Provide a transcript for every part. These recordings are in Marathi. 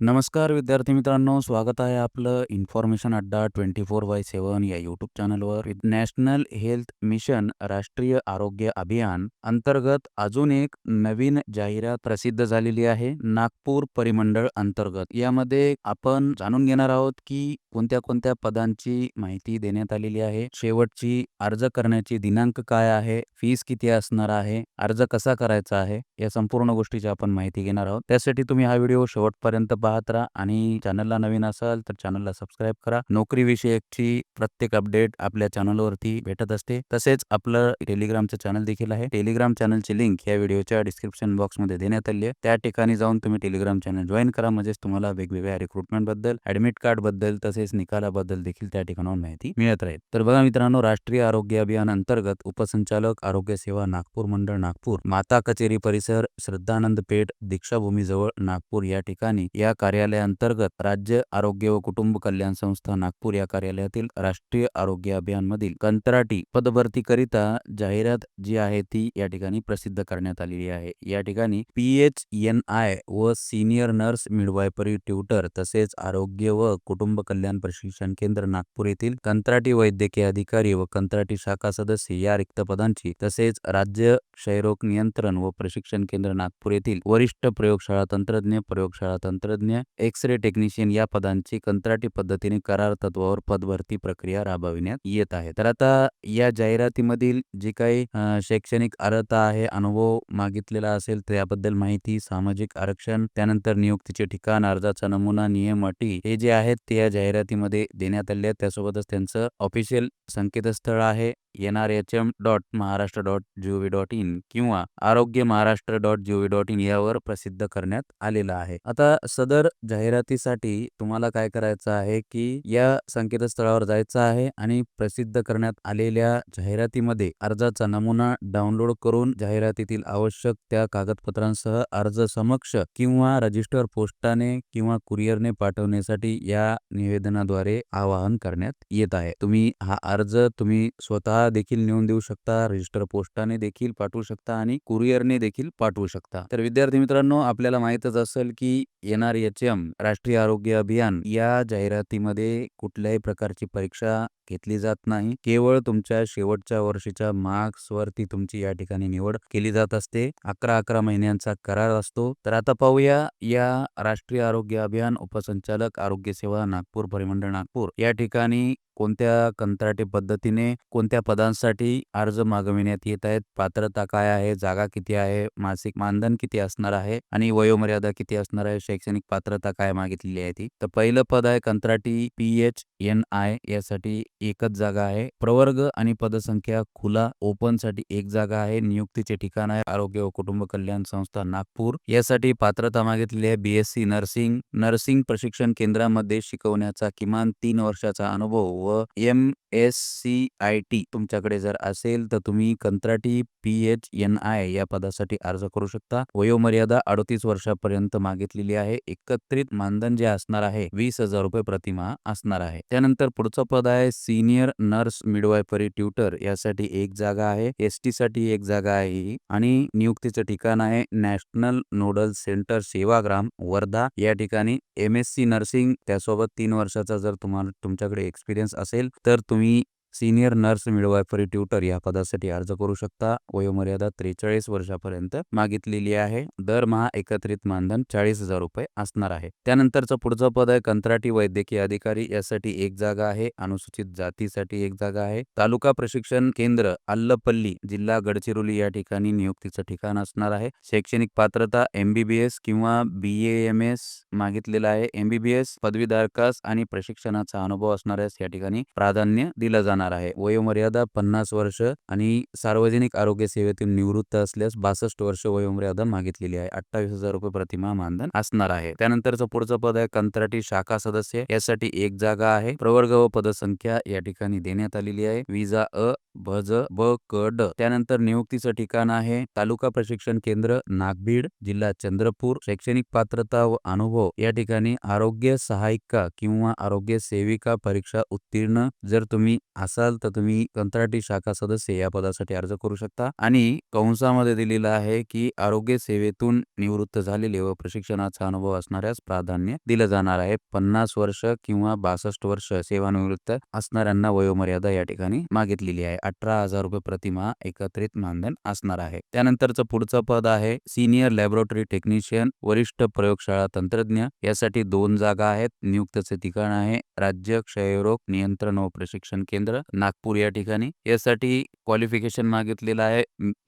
नमस्कार विद्यार्थी मित्रांनो स्वागत आहे आपलं इन्फॉर्मेशन अड्डा ट्वेंटी फोर बाय सेवन या युट्यूब चॅनलवर नॅशनल हेल्थ मिशन राष्ट्रीय आरोग्य अभियान अंतर्गत अजून एक नवीन जाहिरात प्रसिद्ध झालेली आहे नागपूर परिमंडळ अंतर्गत. यामध्ये आपण जाणून घेणार आहोत की कोणत्या कोणत्या पदांची माहिती देण्यात आलेली आहे शेवटची अर्ज करण्याची दिनांक काय आहे फीस किती असणार आहे अर्ज कसा करायचा आहे या संपूर्ण गोष्टीची आपण माहिती घेणार आहोत. त्यासाठी तुम्ही हा व्हिडिओ शेवटपर्यंत पाहत राहा आणि चॅनलला नवीन असाल तर चॅनलला सबस्क्राईब करा. नोकरी विषयकची प्रत्येक अपडेट आपल्या चॅनलवरती भेटत असते. तसेच आपलं टेलिग्रामचं चॅनल देखील आहे. टेलिग्राम चॅनलची लिंक या व्हिडिओच्या डिस्क्रिप्शन बॉक्समध्ये देण्यात आली आहे. त्या ठिकाणी जाऊन तुम्ही टेलिग्राम चॅनल जॉईन करा. म्हणजेच तुम्हाला वेगवेगळ्या रिक्रुटमेंटबद्दल ऍडमिट कार्डबद्दल तसेच निकालाबद्दल देखील त्या ठिकाणाहून माहिती मिळत राहील. तर बघा मित्रांनो राष्ट्रीय आरोग्य अभियान अंतर्गत उपसंचालक आरोग्य सेवा नागपूर मंडळ नागपूर माता कचेरी परिसर श्रद्धानंद पेठ दीक्षाभूमी जवळ नागपूर या ठिकाणी या कार्यालयाअंतर्गत राज्य आरोग्य व कुटुंब कल्याण संस्था नागपूर या कार्यालयातील राष्ट्रीय आरोग्य अभियान मधील कंत्राटी पदभरतीकरिता जाहिरात जी आहे ती या ठिकाणी प्रसिद्ध करण्यात आलेली आहे. या ठिकाणी पी एच एन आय व सिनियर नर्स मिडवायपरी ट्युटर तसेच आरोग्य व कुटुंब कल्याण प्रशिक्षण केंद्र नागपूर येथील कंत्राटी वैद्यकीय अधिकारी व कंत्राटी शाखा सदस्य या रिक्त पदांची तसेच राज्य क्षयरोग नियंत्रण व प्रशिक्षण केंद्र नागपूर येथील वरिष्ठ प्रयोगशाळा तंत्रज्ञ प्रयोगशाळा तंत्रज्ञ एक्स रे टेक्निशियन या पदांची कंत्राटी पद्धतीने करार तत्वावर पदभरती प्रक्रिया राबविण्यात येत आहे. तर आता या जाहिरातीमधील जी काही शैक्षणिक अर्हता आहे अनुभव मागितलेला असेल त्याबद्दल माहिती सामाजिक आरक्षण त्यानंतर नियुक्तीचे ठिकाण अर्जाचा नमुना नियम अटी हे जे आहेत ते या जाहिरातीमध्ये देण्यात आले त्यासोबतच त्यांचं ऑफिशियल संकेतस्थळ आहे. N R H M dot Maharashtra dot gov dot in किंवा Arogya Maharashtra dot gov dot in यावर प्रसिद्ध करण्यात आलेला आहे. आता सदर जाहिरातीसाठी तुम्हाला काय करायचं आहे की या संकेतस्थळावर जायचं आहे आणि प्रसिद्ध करण्यात आलेल्या जाहिरातीमध्ये अर्जाचा नमुना डाउनलोड करून जाहिरातीतील आवश्यक त्या कागदपत्रांसह अर्ज समक्ष किंवा रजिस्टर पोस्टाने किंवा कुरिअरने पाठवण्यासाठी या निवेदनाद्वारे आवाहन करण्यात येत आहे. तुम्ही हा अर्ज तुम्ही स्वतः देखील नेऊन देऊ शकता रजिस्टर पोस्टाने देखील पाठवू शकता आणि कुरिअरने देखील पाठवू शकता. तर विद्यार्थी मित्रांनो आपल्याला माहितच असेल की एन आर एच एम राष्ट्रीय आरोग्य अभियान या जाहिरातीमध्ये कुठल्याही प्रकारची परीक्षा घेतली जात नाही. केवळ तुमच्या शेवटच्या वर्षीच्या मार्क्स वरती तुमची या ठिकाणी निवड केली जात असते. अकरा अकरा महिन्यांचा करार असतो. तर आता पाहूया या राष्ट्रीय आरोग्य अभियान उपसंचालक आरोग्य सेवा नागपूर परिमंडळ नागपूर या ठिकाणी कोणत्या कंत्राटी पद्धतीने कोणत्या पदांसाठी अर्ज मागविण्यात येत आहेत? पात्रता काय आहे? जागा किती आहे? मासिक मानधन किती असणार आहे? आणि वयोमर्यादा किती असणार आहे? शैक्षणिक पात्रता काय मागितलेली आहे ती? तर पहिलं पद आहे कंत्राटी पी एच एन आय यासाठी एकच जागा आहे. प्रवर्ग आणि पदसंख्या खुला ओपनसाठी एक जागा आहे. नियुक्तीचे ठिकाण आहे आरोग्य व कुटुंब कल्याण संस्था नागपूर. यासाठी पात्रता मागितलेली आहे बीएससी नर्सिंग. नर्सिंग प्रशिक्षण केंद्रामध्ये शिकवण्याचा किमान तीन वर्षाचा अनुभव व M S C I T तुमच्याकडे जर असेल तर तुम्ही कंत्राटी पी एच एन आय या पदासाठी अर्ज करू शकता. वयोमर्यादा अडतीस वर्षापर्यंत मागितलेली आहे. एकत्रित मानधन जे असणार आहे वीस हजार रुपये प्रतिमा असणार आहे. त्यानंतर पुढचं पद आहे सिनियर नर्स मिडवायपरी ट्युटर. यासाठी एक जागा आहे. एस टी साठी एक जागा आहे. आणि नियुक्तीचं ठिकाण आहे national nodal centre Sevagram Wardha. या ठिकाणी एम एस सी नर्सिंग त्यासोबत तीन वर्षाचा जर तुम्हाला तुमच्याकडे एक्सपिरियन्स असेल तर तुम्ही सिनियर नर्स मिडवायफरी ट्युटर या पदासाठी अर्ज करू शकता. वयोमर्यादा त्रेचाळीस वर्षापर्यंत मागितलेली आहे. दरमहा एकत्रित मानधन चाळीस हजार रुपये असणार आहे. त्यानंतरचं पुढचं पद आहे कंत्राटी वैद्यकीय अधिकारी. यासाठी एक जागा आहे. अनुसूचित जातीसाठी एक जागा आहे. तालुका प्रशिक्षण केंद्र अल्लपल्ली जिल्हा गडचिरोली या ठिकाणी नियुक्तीचं ठिकाण असणार आहे. शैक्षणिक पात्रता एमबीबीएस किंवा बी एम एस मागितलेला आहे. एमबीबीएस पदवीधारकास आणि प्रशिक्षणाचा अनुभव असणाऱ्यास या ठिकाणी प्राधान्य दिलं जाणार आहे. वयोमर्यादा पन्नास वर्ष आणि सार्वजनिक आरोग्य सेवेतून निवृत्त असल्यास बासष्ट वर्ष वयोमर्यादा मागितलेली आहे. अठ्ठावीस हजार रुपये प्रतिमा मानधन असणार आहे. त्यानंतरचं पुढचं पद आहे कंत्राटी शाखा सदस्य. यासाठी एक जागा आहे. प्रवर्ग व पदसंख्या या ठिकाणी देण्यात आलेली आहे. विजा अ भज ब क ड. त्यानंतर नियुक्तीचं ठिकाण आहे तालुका प्रशिक्षण केंद्र नागभीड जिल्हा चंद्रपूर. शैक्षणिक पात्रता व अनुभव या ठिकाणी आरोग्य सहायिका किंवा आरोग्य सेविका परीक्षा उत्तीर्ण. जर तुम्ही असाल तर तुम्ही कंत्राटी शाखा सदस्य या पदासाठी अर्ज करू शकता. आणि कंसामध्ये दिलेलं आहे की आरोग्य सेवेतून निवृत्त झालेले व प्रशिक्षणाचा अनुभव असणाऱ्यास प्राधान्य दिलं जाणार आहे. पन्नास वर्ष किंवा बासष्ट वर्ष सेवानिवृत्त असणाऱ्यांना वयोमर्यादा या ठिकाणी मागितलेली आहे. अठरा हजार रुपये प्रतिमा एकत्रित मानधन असणार आहे. त्यानंतरचं पुढचं पद आहे सिनियर लॅबोरेटरी टेक्निशियन वरिष्ठ प्रयोगशाळा तंत्रज्ञ. यासाठी दोन जागा आहेत नियुक्तचे ठिकाण आहे राज्य क्षयरोग नियंत्रण व प्रशिक्षण केंद्र नागपूर या ठिकाणी. यासाठी क्वालिफिकेशन मागितलेलं आहे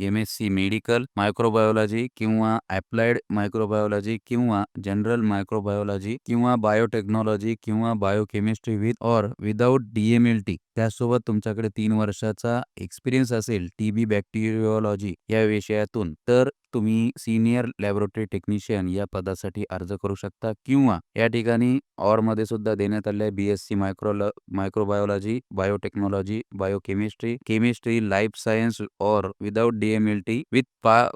M S C medical microbiology किंवा अप्लाइड मायक्रोबायोलॉजी किंवा जनरल मायक्रोबायोलॉजी किंवा बायोटेक्नॉलॉजी किंवा बायोकेमिस्ट्री विथ और विदाउट डीएमएलटी त्यासोबत तुमच्याकडे तीन वर्षाचा एक्सपिरियन्स असेल टीबी बॅक्टेरिओलॉजी या विषयातून तर तुम्ही सिनियर लॅबोरेटरी टेक्निशियन या पदासाठी अर्ज करू शकता किंवा या ठिकाणी ऑरमध्ये सुद्धा देण्यात आले B S C micro microbiology biotechnology biochemistry chemistry life science or without DMLT with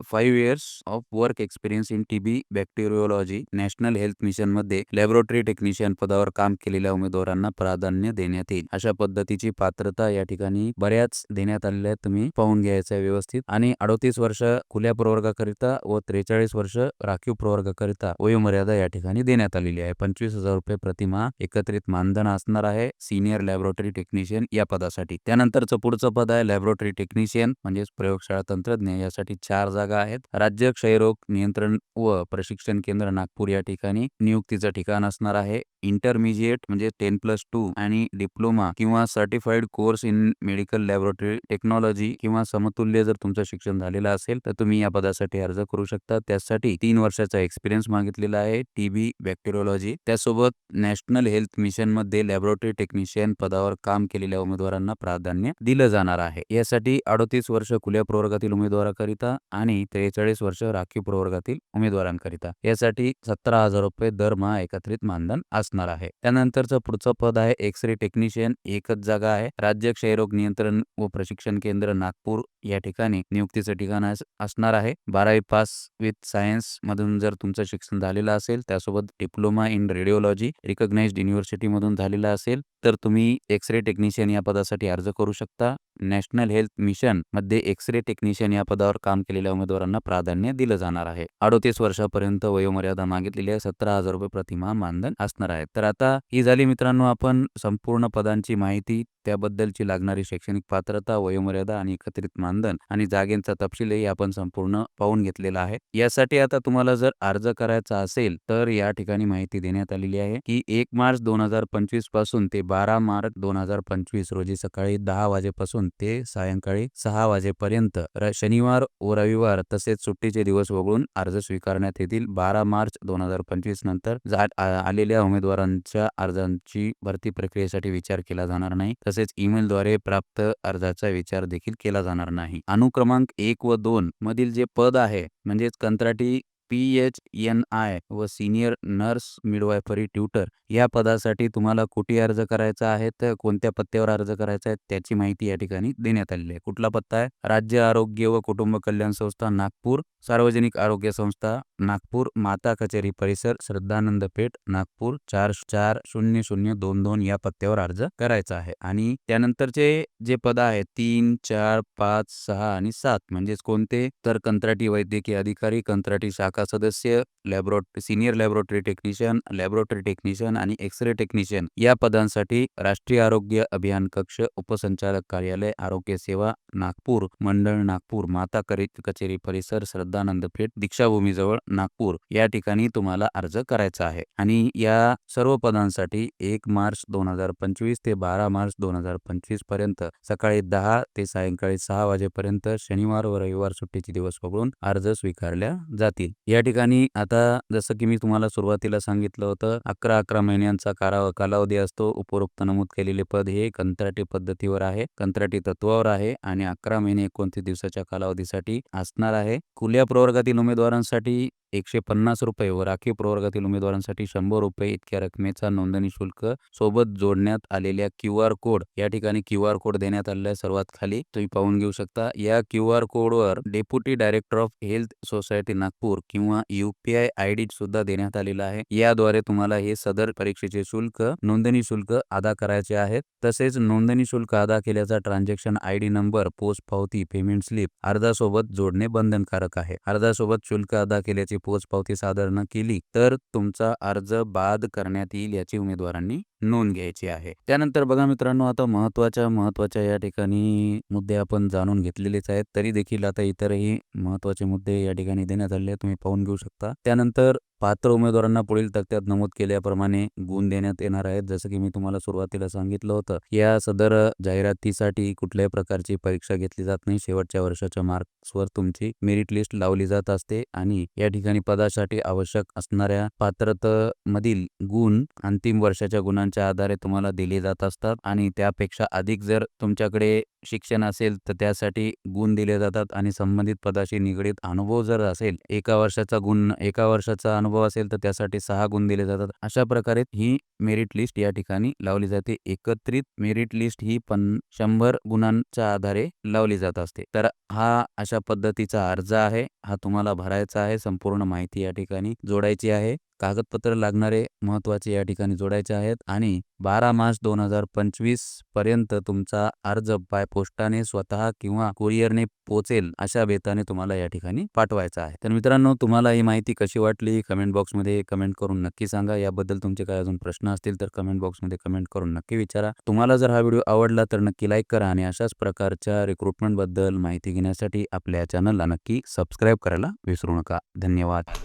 five years of work experience in TB bacteriology national health मिशनमध्ये लॅबोरेटरी टेक्निशियन पदावर काम केलेल्या उमेदवारांना प्राधान्य देण्यात येईल. अशा पद्धतीची पात्रता या ठिकाणी बऱ्याच देण्यात आलेल्या तुम्ही पाहून घ्यायचं आहे व्यवस्थित. आणि अडोतीस वर्ष खुल्या प्रवर्गाकरिता व त्रेचाळीस वर्ष राखीव प्रवर्गाकरिता वयोमर्यादा या ठिकाणी देण्यात आलेली आहे. पंचवीस हजार रुपये प्रतिमा एकत्रित मानधन असणार आहे. सिनियर लॅबोरेटरी टेक्निशियन या पदासाठी. त्यानंतरचं पुढचं पद आहे लॅबोरेटरी टेक्निशियन म्हणजेच प्रयोगशाळा तंत्रज्ञ. यासाठी चार जागा आहेत. राज्य क्षयरोग नियंत्रण व प्रशिक्षण केंद्र नागपूर या ठिकाणी नियुक्तीचं ठिकाण असणार आहे. इंटरमिजिएट म्हणजे टेन प्लस टू आणि डिप्लोमा किंवा certified course in medical laboratory technology किंवा समतुल्य जर तुमचं शिक्षण झालेलं असेल तर तुम्ही या पदासाठी अर्ज करू शकता. त्यासाठी तीन वर्षाचा एक्सपिरियन्स मागितलेला आहे. टीबी बॅक्टेरिओलॉजी त्यासोबत नॅशनल हेल्थ मिशनमध्ये लॅबोरेटरी टेक्निशियन पदावर काम केलेल्या उमेदवारांना प्राधान्य दिलं जाणार आहे. यासाठी अडोतीस वर्ष खुल्या प्रवर्गातील उमेदवाराकरिता आणि त्रेचाळीस वर्ष राखीव प्रवर्गातील उमेदवारांकरिता. यासाठी सतरा हजार रुपये दरमहा एकत्रित मानधन असणार आहे. त्यानंतरचं पुढचं पद आहे एक्स रे टेक्निशियन एकच जागा आहे. राज्य क्षयरोग नियंत्रण व प्रशिक्षण केंद्र नागपूर या ठिकाणी नियुक्तीचं ठिकाण असणार आहे. बारावी पास विथ सायन्स मधून जर तुमचं शिक्षण झालेलं असेल त्यासोबत diploma in radiology recognised university मधून झालेला असेल तर तुम्ही एक्स रे टेक्निशियन या पदासाठी अर्ज करू शकता. नॅशनल हेल्थ मिशनमध्ये एक्स रे टेक्निशियन या पदावर काम केलेल्या उमेदवारांना प्राधान्य दिलं जाणार आहे. अडोतीस वर्षापर्यंत वयोमर्यादा मागितलेली आहे सतरा हजार रुपये प्रतिमा मानधन असणार आहे. तर आता ही झाली मित्रांनो आपण संपूर्ण पदांची माहिती त्याबद्दलची लागणारी शैक्षणिक पात्रता वयोमर्यादा आणि एकत्रित मानधन आणि जागेंचा तपशीलही आपण संपूर्ण पाहून घेतलेला आहे. यासाठी आता तुम्हाला जर अर्ज करायचा असेल तर या ठिकाणी माहिती देण्यात आलेली आहे की एक मार्च दोन हजार पंचवीसपासून ते बारा मार्च दोन हजार पंचवीस रोजी सकाळी दहा वाजेपासून ते सायंकाळी सहा वाजेपर्यंत शनिवार व रविवार तसेच सुट्टीचे दिवस वगळून अर्ज स्वीकारण्यात येतील. बारा मार्च दोन हजार पंचवीस नंतर आलेल्या उमेदवारांच्या अर्जांची भरती प्रक्रियेसाठी विचार केला जाणार नाही. तसेच ईमेलद्वारे प्राप्त अर्जाचा विचार देखील केला जाणार नाही. अनुक्रमांक एक व दोन मधील जे पद आहे म्हणजेच कंत्राटी पी एच एन आय व सिनियर नर्स मिडवायफरी ट्युटर या पदासाठी तुम्हाला कुठे अर्ज करायचा आहे तर कोणत्या पत्त्यावर अर्ज करायचा आहे त्याची माहिती या ठिकाणी देण्यात आलेली आहे. कुठला पत्ता आहे? राज्य आरोग्य व कुटुंब कल्याण संस्था नागपूर. सार्वजनिक आरोग्य संस्था नागपूर. माता कचेरी परिसर श्रद्धानंद पेठ नागपूर. चार चार शून्य शून्य दोन दोन या पत्त्यावर अर्ज करायचा आहे. आणि त्यानंतरचे जे पद आहेत तीन चार पाच सहा आणि सात म्हणजेच कोणते? तर कंत्राटी वैद्यकीय अधिकारी कंत्राटी शाखा सदस्य laboratory senior laboratory technician laboratory technician आणि एक्सरे टेक्निशियन या पदांसाठी राष्ट्रीय आरोग्य अभियान कक्ष उपसंचालक कार्यालय आरोग्य सेवा नागपूर मंडळ नागपूर माता कचेरी परिसर श्रद्धानंद पेठ दीक्षाभूमीजवळ नागपूर. या ठिकाणी तुम्हाला अर्ज करायचा आहे. आणि या सर्व पदांसाठी एक मार्च दोन हजार पंचवीस ते बारा मार्च दोन हजार पंचवीसपर्यंत सकाळी दहा ते सायंकाळी सहा वाजेपर्यंत शनिवार व रविवार सुट्टीचे दिवस वगळून अर्ज स्वीकारल्या जातील. या ठिकाणी आता जसं की मी तुम्हाला सुरुवातीला सांगितलं होतं अकरा अकरा महिन्यांचा कारा कालावधी असतो. उपरोक्त नमूद केलेले पद हे कंत्राटी पद्धतीवर आहे कंत्राटी तत्वावर आहे आणि अकरा महिने एकोणतीस दिवसाच्या कालावधीसाठी असणार आहे. खुल्या प्रवर्गातील उमेदवारांसाठी एकशे पन्नास रुपये व राखीव प्रवर्गातील उमेदवारांसाठी शंभर रुपये इतक्या रकमेचा नोंदणी शुल्क सोबत जोडण्यात आलेल्या क्यू आर कोड या ठिकाणी क्यू आर कोड देण्यात आलेला आहे. सर्वात खाली तुम्ही पाहून घेऊ शकता. या क्यू आर कोडवर deputy director of health society Nagpur किंवा युपीआय आय डी सुद्धा देण्यात आलेला आहे. याद्वारे तुम्हाला हे सदर परीक्षेचे शुल्क नोंदणी शुल्क अदा करायचे आहेत. तसेच नोंदणी शुल्क अदा केल्याचा transaction I D number post पावती पेमेंट स्लिप अर्जासोबत जोडणे बंधनकारक आहे. अर्जासोबत शुल्क अदा केल्याची पोचपावती सादर न केली तर तुमचा अर्ज बाद करण्यात येईल याची उमेदवारांनी नोंद घ्यायची आहे. त्यानंतर बघा मित्रांनो आता महत्त्वाच्या महत्त्वाच्या या ठिकाणी मुद्दे आपण जाणून घेतलेलेच आहेत. तरी देखील आता इतरही महत्त्वाचे मुद्दे या ठिकाणी देण्यात आले तुम्ही पाहून घेऊ शकता. त्यानंतर पात्र उमेदवारांना पुढील तक्त्यात नमूद केल्याप्रमाणे गुण देण्यात येणार आहेत. जसं की मी तुम्हाला सुरुवातीला सांगितलं होतं या सदर जाहिरातीसाठी कुठल्याही प्रकारची परीक्षा घेतली जात नाही. शेवटच्या वर्षाच्या मार्क्सवर तुमची मेरिट लिस्ट लावली जात असते आणि या ठिकाणी पदासाठी आवश्यक असणाऱ्या पात्रतेमधील गुण अंतिम वर्षाच्या गुणांच्या आधारे तुम्हाला दिले जात असतात आणि त्यापेक्षा अधिक जर तुमच्याकडे शिक्षण असेल तर त्यासाठी गुण दिले जातात आणि संबंधित पदाशी निगडीत अनुभव जर असेल एका वर्षाचा गुण एका वर्षाचा अनुभव असेल तर त्यासाठी सहा गुण दिले जातात. अशा प्रकारे ही मेरिट लिस्ट या ठिकाणी लावली जाते. एकत्रित मेरिट लिस्ट ही पण शंभर गुणांच्या आधारे लावली जात असते. तर हा अशा पद्धतीचा अर्ज आहे. हा तुम्हाला भरायचा आहे. संपूर्ण माहिती या ठिकाणी जोडायची आहे. कागदपत्र लागणारे महत्त्वाचे या ठिकाणी जोडायचे आहेत. आणि बारा मार्च दोन हजार पंचवीसपर्यंत तुमचा अर्ज बाय पोस्टाने स्वतः किंवा कुरिअरने पोचेल अशा बेताने तुम्हाला या ठिकाणी पाठवायचा आहे. तर मित्रांनो तुम्हाला ही माहिती कशी वाटली? कमेंट बॉक्समध्ये कमेंट करून नक्की सांगा. याबद्दल तुमचे काय अजून प्रश्न असतील तर कमेंट बॉक्समध्ये कमेंट करून नक्की विचारा. तुम्हाला जर हा व्हिडिओ आवडला तर नक्की लाईक करा आणि अशाच प्रकारच्या रिक्रुटमेंटबद्दल माहिती घेण्यासाठी आपल्या चॅनलला नक्की सबस्क्राईब करायला विसरू नका. धन्यवाद.